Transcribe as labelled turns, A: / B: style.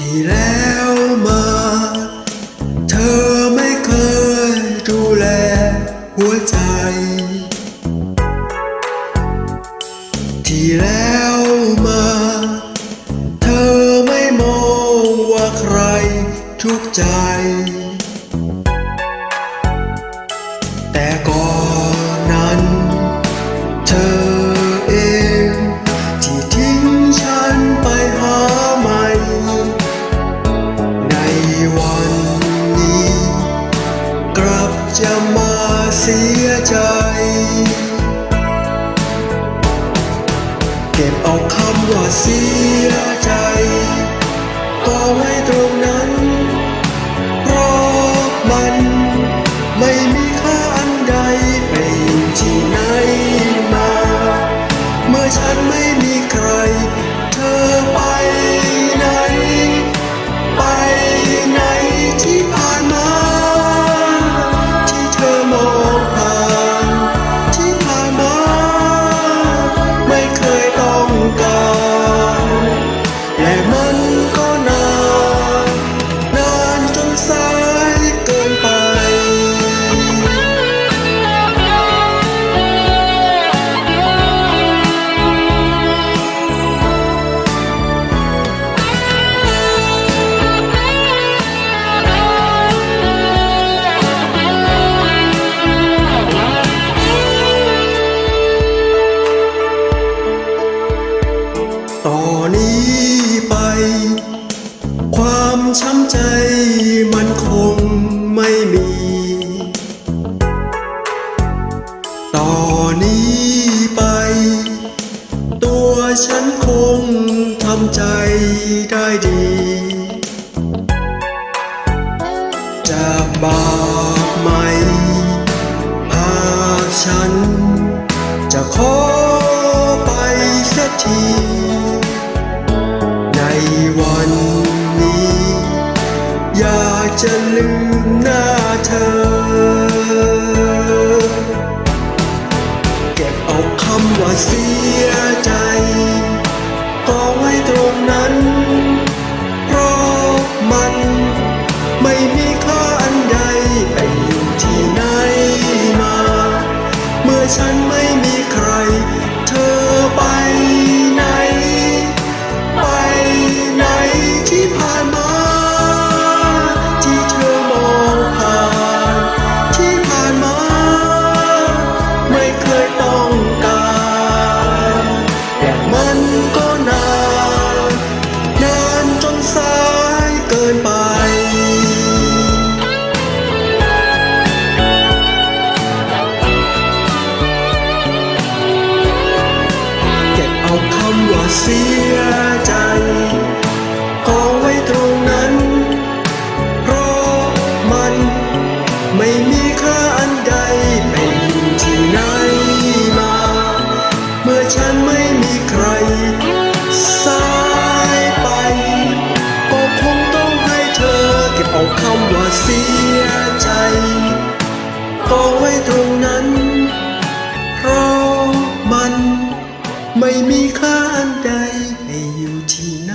A: ที่แล้วมา เธอไม่เคยดูแลหัวใจ ที่แล้วมา เธอไม่มองว่าใครทุกใจ เก็บเอาคำว่าเสียใจก็ไว้ตรงนั้น เพราะมันไม่ ช้ำใจมันคงไม่มี ต่อนนี้ไป ตัวฉันคงทำใจได้ดี จากบาปใหม่หากฉัน จะขอไปเสียที จะลืมหน้าเธอ เก็บเอาคำว่าเสียใจก็ไว้ตรงนั้น เพราะมันไม่มีค่าอันใดไปอยู่ที่ไหนมา เมื่อฉัน เสียใจกองไว้ตรงนั้น เพราะมันไม่มีค่าอันใดไปอยู่ที่ไหนมา เมื่อฉันไม่มีใครสายไปก็คงต้องให้เธอเก็บเอาคำว่าเสียใจกองไว้ตรง ไม่มีค่าอันใดให้อยู่ที่